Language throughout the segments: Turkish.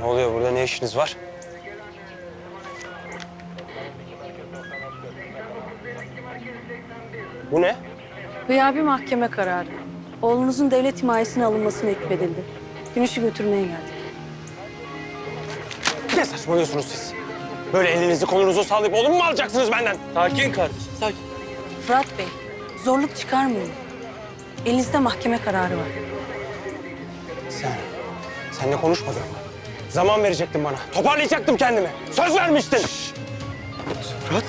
Ne oluyor burada? Ne işiniz var? Bu ne? Gıyabi mahkeme kararı. Oğlunuzun devlet himayesine alınmasına hükmedildi. Güneş'i götürmeye geldik. Ne saçmalıyorsunuz siz? Böyle elinizi kolunuzu sallayıp oğlumu mu alacaksınız benden? Sakin kardeşim, sakin. Fırat Bey, zorluk çıkarmayın. Elinizde mahkeme kararı var. Sen, senle konuşmadın mı? Zaman verecektin bana. Toparlayacaktım kendimi. Söz vermiştin. Fırat.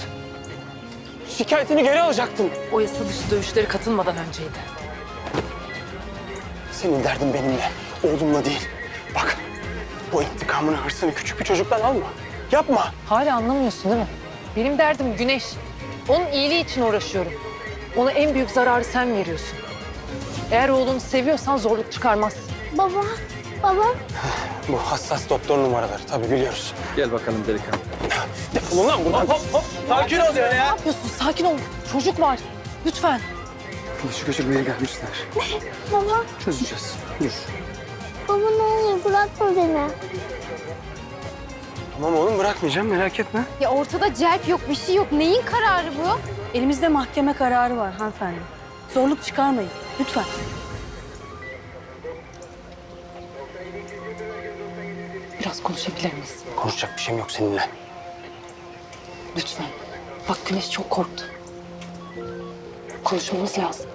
Şikayetini geri alacaktın. O yasa dışı dövüşlere katılmadan önceydi. Senin derdin benimle, oğlumla değil. Bak, bu intikamını, hırsını küçük bir çocuktan alma. Yapma. Hala anlamıyorsun değil mi? Benim derdim Güneş. Onun iyiliği için uğraşıyorum. Ona en büyük zararı sen veriyorsun. Eğer oğlunu seviyorsan zorluk çıkarmazsın. Baba, baba. Bu hassas doktor numaraları tabii biliyoruz. Gel bakalım delikanlı. Defolun lan buradan. Hop hop, sakin ol ya. Ne yapıyorsun? Sakin ol. Çocuk var. Lütfen. Kılışı götürmeye gelmişler. Baba, Çözeceğiz. Dur. baba ne olur bırakma beni. Tamam oğlum bırakmayacağım merak etme. Ya ortada celp yok, bir şey yok. Neyin kararı bu? Elimizde mahkeme kararı var hanımefendi. Zorluk çıkarmayın, lütfen. Biraz konuşabilir miyiz? Konuşacak bir şeyim yok seninle. Lütfen. Bak Güneş çok korktu. Konuşmamız lazım.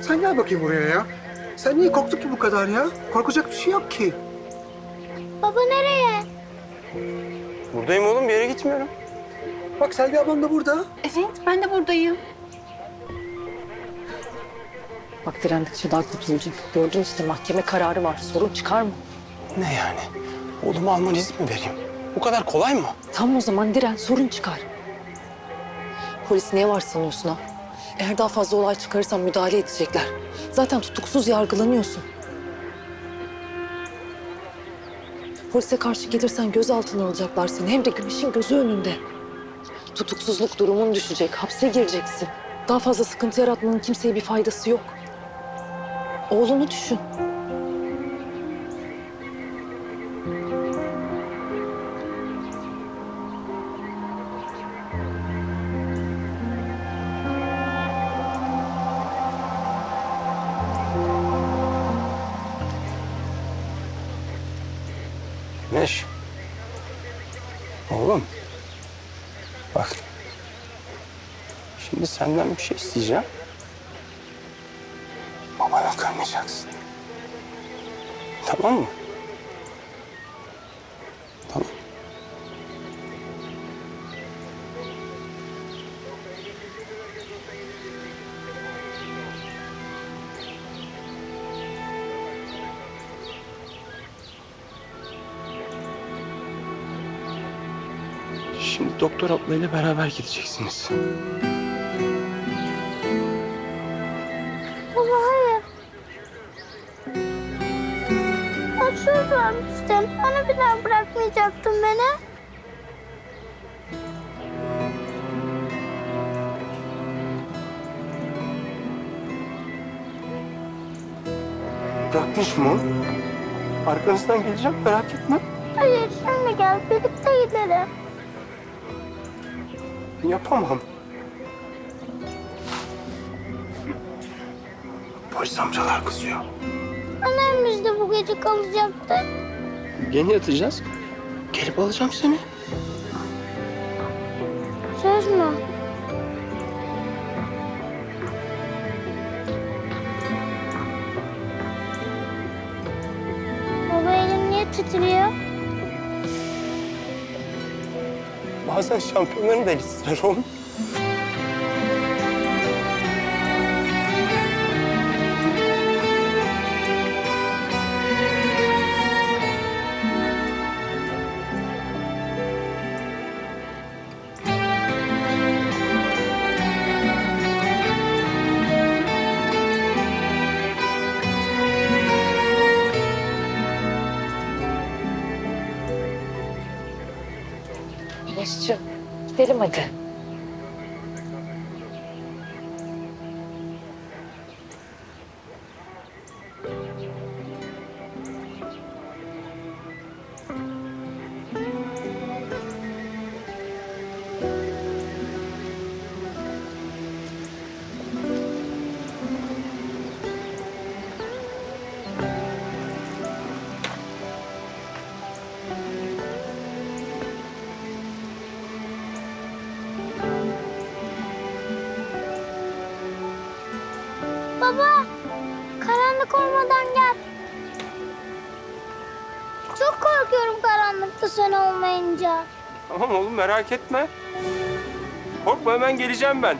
Sen gel bakayım buraya ya. Sen niye korktun ki bu kadar ya? Korkacak bir şey yok ki. Baba nereye? Buradayım oğlum bir yere gitmiyorum. Bak Selvi ablam da burada. Evet, ben de buradayım. Bak direndikçe daha kurtulacak. Gördün işte mahkeme kararı var. Sorun çıkar mı? Ne yani? Oğlumu alman izin mi vereyim? Bu kadar kolay mı? Tam o zaman diren sorun çıkar. Polis neye var sanıyorsun ha? Eğer daha fazla olay çıkarırsan müdahale edecekler. Zaten tutuksuz yargılanıyorsun. Polise karşı gelirsen gözaltına alacaklar seni. Hem de güneşin gözü önünde. Tutuksuzluk durumun düşecek. Hapse gireceksin. Daha fazla sıkıntı yaratmanın kimseye bir faydası yok. Oğlunu düşün. Güneş. Oğlum. Bak. Şimdi senden bir şey isteyeceğim. Babana kırmayacaksın. Tamam mı? Tamam. Şimdi doktor ablayla beraber gideceksiniz. Vermiştim. Bana bir daha bırakmayacaktın beni. Bırakmış mı? Arkanızdan geleceğim merak etme. Hayır, sen de gel. Birlikte gidelim. Yapamam. Polis amcalar kızıyor. Annem biz de bu gece kalacaktı. Yeni yatacağız. Gelip alacağım seni. Söz mü? Baba elim niye titriyor? Bazen şampiyonların da eli titrer oğlum. Güneşciğim gidelim hadi. Baba, karanlık olmadan gel. Çok korkuyorum karanlıkta sen olmayınca. Tamam oğlum merak etme. Korkma hemen geleceğim ben.